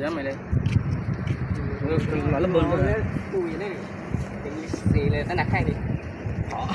Dạ mày đi Gọi lắm bơn luôn Tôi này Tiền xì lên, ta nạc khác đi Họ